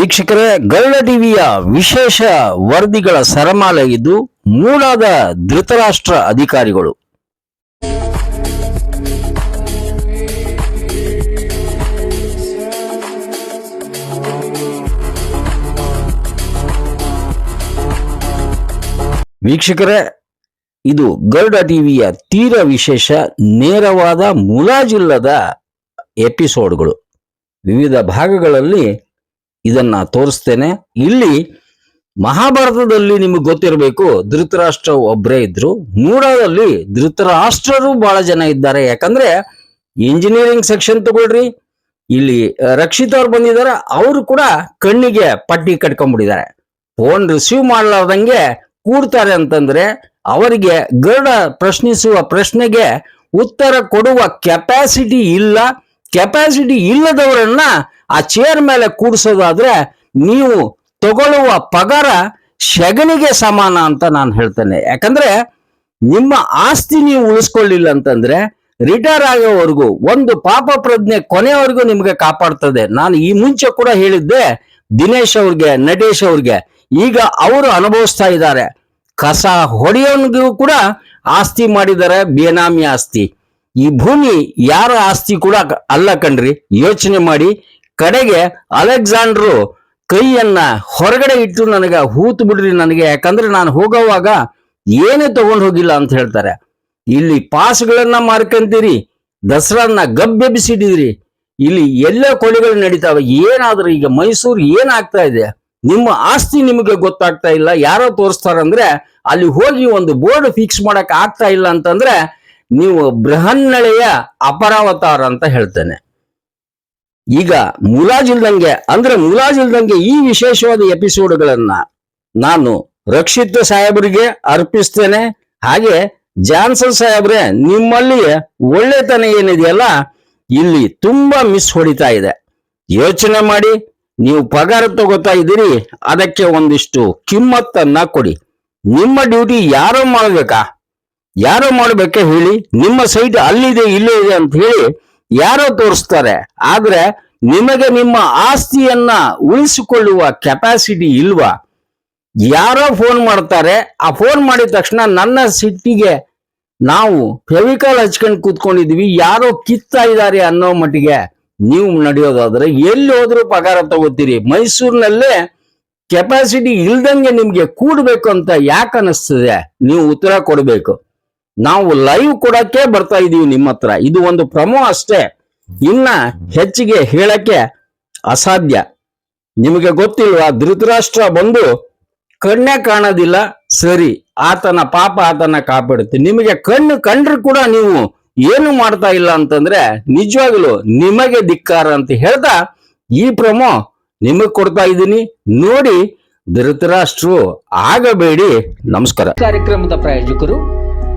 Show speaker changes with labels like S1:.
S1: ವೀಕ್ಷಕರೇ ಗರುಡ ಟಿವಿಯ ವಿಶೇಷ ವರದಿಗಳ ಸರಮಾಲೆ ಇದು ಮೂಡಾದ ಧೃತರಾಷ್ಟ್ರ ಅಧಿಕಾರಿಗಳು. ವೀಕ್ಷಕರೇ, ಇದು ಗರುಡ ಟಿವಿಯ ತೀರ ವಿಶೇಷ, ನೇರವಾದ ಮುಲಾಜಿಲ್ಲದ ಎಪಿಸೋಡ್ಗಳು. ವಿವಿಧ ಭಾಗಗಳಲ್ಲಿ ಇದನ್ನ ತೋರಿಸ್ತೇನೆ. ಇಲ್ಲಿ ಮಹಾಭಾರತದಲ್ಲಿ ನಿಮಗೆ ಗೊತ್ತಿರಬೇಕು ಧೃತರಾಷ್ಟ್ರ ಒಬ್ಬರೇ ಇದ್ರು. ಮೂಡಾದಲ್ಲಿ ಧೃತರಾಷ್ಟ್ರರು ಬಹಳ ಜನ ಇದ್ದಾರೆ. ಯಾಕಂದ್ರೆ ಇಂಜಿನಿಯರಿಂಗ್ ಸೆಕ್ಷನ್ ತಗೊಳ್ರಿ, ಇಲ್ಲಿ ರಕ್ಷಿತ ರಕ್ಷಿತ್ ಅವ್ರು ಬಂದಿದ್ದಾರೆ. ಅವರು ಕೂಡ ಕಣ್ಣಿಗೆ ಪಟ್ಟಿ ಕಟ್ಕೊಂಡ್ಬಿಟ್ಟಿದ್ದಾರೆ. ಫೋನ್ ರಿಸೀವ್ ಮಾಡಲಾರ್ದಂಗೆ ಕೂಡ್ತಾರೆ ಅಂತಂದ್ರೆ ಅವರಿಗೆ ಗರ್ಡ ಪ್ರಶ್ನಿಸುವ ಪ್ರಶ್ನೆಗೆ ಉತ್ತರ ಕೊಡುವ ಕೆಪಾಸಿಟಿ ಇಲ್ಲ. ಕೆಪಾಸಿಟಿ ಇಲ್ಲದವರನ್ನ ಆ ಚೇರ್ ಮೇಲೆ ಕೂಡಿಸೋದಾದ್ರೆ ನೀವು ತಗೊಳ್ಳುವ ಪಗಾರ ಶಗಣಿಗೆ ಸಮಾನ ಅಂತ ನಾನು ಹೇಳ್ತೇನೆ. ಯಾಕಂದ್ರೆ ನಿಮ್ಮ ಆಸ್ತಿ ನೀವು ಉಳಿಸ್ಕೊಳ್ಳಿಲ್ಲ ಅಂತಂದ್ರೆ ರಿಟೈರ್ ಆಗೋವರೆಗೂ ಒಂದು ಪಾಪ ಪ್ರಜ್ಞೆ ಕೊನೆಯವರೆಗೂ ನಿಮಗೆ ಕಾಪಾಡ್ತದೆ. ನಾನು ಈ ಮುಂಚೆ ಕೂಡ ಹೇಳಿದ್ದೆ, ದಿನೇಶ್ ಅವ್ರಿಗೆ, ನಟೇಶ್ ಅವ್ರಿಗೆ, ಈಗ ಅವರು ಅನುಭವಿಸ್ತಾ ಇದ್ದಾರೆ. ಕಸ ಹೊಡೆಯೋನ್ಗೂ ಕೂಡ ಆಸ್ತಿ ಮಾಡಿದ್ದಾರೆ, ಬೇನಾಮಿ ಆಸ್ತಿ. ಈ ಭೂಮಿ ಯಾರ ಆಸ್ತಿ ಕೂಡ ಅಲ್ಲ ಕಣ್ರಿ. ಯೋಚನೆ ಮಾಡಿ. ಕಡೆಗೆ ಅಲೆಕ್ಸಾಂಡ್ರು ಕೈಯನ್ನ ಹೊರಗಡೆ ಇಟ್ಟು ನನಗೆ ಹೂತು ಬಿಡ್ರಿ ನನಗೆ. ಯಾಕಂದ್ರೆ ನಾನು ಹೋಗೋವಾಗ ಏನೇ ತಗೊಂಡು ಹೋಗಿಲ್ಲ ಅಂತ ಹೇಳ್ತಾರೆ. ಇಲ್ಲಿ ಪಾಸ್ಗಳನ್ನ ಮಾರ್ಕಂತೀರಿ. ದಸರಾನ ಗಬ್ಬೆಬ್ಬಿಸಿಡಿದ್ರಿ ಇಲ್ಲಿ ಎಲ್ಲ ಕೊಲೆಗಳು ನಡೀತಾವೆ. ಏನಾದ್ರೂ ಈಗ ಮೈಸೂರು ಏನಾಗ್ತಾ ಇದೆ? ನಿಮ್ಮ ಆಸ್ತಿ ನಿಮಗೆ ಗೊತ್ತಾಗ್ತಾ ಇಲ್ಲ. ಯಾರೋ ತೋರಿಸ್ತಾರಂದ್ರೆ ಅಲ್ಲಿ ಹೋಗಿ ಒಂದು ಬೋರ್ಡ್ ಫಿಕ್ಸ್ ಮಾಡಕ್ ಆಗ್ತಾ ಇಲ್ಲ ಅಂತಂದ್ರೆ ನೀವು ಬೃಹನ್ನಳೆಯ ಅಪರಾವತಾರ ಅಂತ ಹೇಳ್ತೇನೆ. ಈಗ ಮುಲಾಜಿಲ್ದಂಗೆ, ಅಂದ್ರೆ ಮುಲಾಜಿಲ್ದಂಗೆ ಈ ವಿಶೇಷವಾದ ಎಪಿಸೋಡ್ಗಳನ್ನ ನಾನು ರಕ್ಷಿತ್ ಸಾಹೇಬರಿಗೆ ಅರ್ಪಿಸ್ತೇನೆ. ಹಾಗೆ ಜಾನ್ಸನ್ ಸಾಹೇಬ್ರೆ, ನಿಮ್ಮಲ್ಲಿ ಒಳ್ಳೆತನ ಏನಿದೆಯಲ್ಲ, ಇಲ್ಲಿ ತುಂಬಾ ಮಿಸ್ ಹೊಡಿತಾ ಇದೆ. ಯೋಚನೆ ಮಾಡಿ, ನೀವು ಪಗಾರ ತಗೋತಾ ಇದ್ದೀರಿ, ಅದಕ್ಕೆ ಒಂದಿಷ್ಟು ಕಿಮ್ಮತ್ತನ್ನ ಕೊಡಿ. ನಿಮ್ಮ ಡ್ಯೂಟಿ ಯಾರೋ ಮಾಡ್ಬೇಕಾ? ಯಾರೋ ಮಾಡ್ಬೇಕೆ ಹೇಳಿ, ನಿಮ್ಮ ಸೈಟ್ ಅಲ್ಲಿದೆ, ಇಲ್ಲೇ ಇದೆ ಅಂತ ಹೇಳಿ ಯಾರೋ ತೋರಿಸ್ತಾರೆ. ಆದ್ರೆ ನಿಮಗೆ ನಿಮ್ಮ ಆಸ್ತಿಯನ್ನ ಉಳಿಸಿಕೊಳ್ಳುವ ಕೆಪಾಸಿಟಿ ಇಲ್ವಾ? ಯಾರೋ ಫೋನ್ ಮಾಡ್ತಾರೆ, ಆ ಫೋನ್ ಮಾಡಿದ ತಕ್ಷಣ ನನ್ನ ಸಿಟ್ಟಿಗೆ ನಾವು ಫೆವಿಕಾಲ್ ಹಚ್ಕೊಂಡು ಕೂತ್ಕೊಂಡಿದ್ವಿ. ಯಾರೋ ಕಿತ್ತಾ ಇದ್ದಾರೆ ಅನ್ನೋ ಮಟ್ಟಿಗೆ ನೀವು ನಡೆಯೋದಾದ್ರೆ ಎಲ್ಲಿ ಹೋದ್ರೂ ಪಗಾರ ತಗೋತೀರಿ. ಮೈಸೂರಿನಲ್ಲೇ ಕೆಪಾಸಿಟಿ ಇಲ್ದಂಗೆ ನಿಮ್ಗೆ ಕೂಡ್ಬೇಕು ಅಂತ ಯಾಕೆ ಅನಿಸ್ತದೆ? ನೀವು ಉತ್ತರ ಕೊಡಬೇಕು. ನಾವು ಲೈವ್ ಕೊಡಕ್ಕೆ ಬರ್ತಾ ಇದೀವಿ ನಿಮ್ಮ ಹತ್ರ. ಇದು ಒಂದು ಪ್ರಮೋ ಅಷ್ಟೇ. ಇನ್ನ ಹೆಚ್ಚಿಗೆ ಹೇಳಕ್ಕೆ ಅಸಾಧ್ಯ. ನಿಮಗೆ ಗೊತ್ತಿಲ್ವಾ, ಧೃತರಾಷ್ಟ್ರ ಬಂದು ಕಣ್ಣೇ ಕಾಣೋದಿಲ್ಲ. ಸರಿ, ಆತನ ಪಾಪ ಆತನ ಕಾಪಾಡುತ್ತೆ. ನಿಮಗೆ ಕಣ್ಣು ಕಂಡ್ರು ಕೂಡ ನೀವು ಏನು ಮಾಡ್ತಾ ಇಲ್ಲ ಅಂತಂದ್ರೆ ನಿಜವಾಗ್ಲು ನಿಮಗೆ ಧಿಕ್ಕಾರ ಅಂತ ಹೇಳ್ತಾ ಈ ಪ್ರಮೋ ನಿಮಗ್ ಕೊಡ್ತಾ ಇದ್ದೀನಿ. ನೋಡಿ, ಧೃತರಾಷ್ಟ್ರು, ಆಗಬೇಡಿ. ನಮಸ್ಕಾರ.
S2: ಕಾರ್ಯಕ್ರಮದ ಪ್ರಾಯೋಜಕರು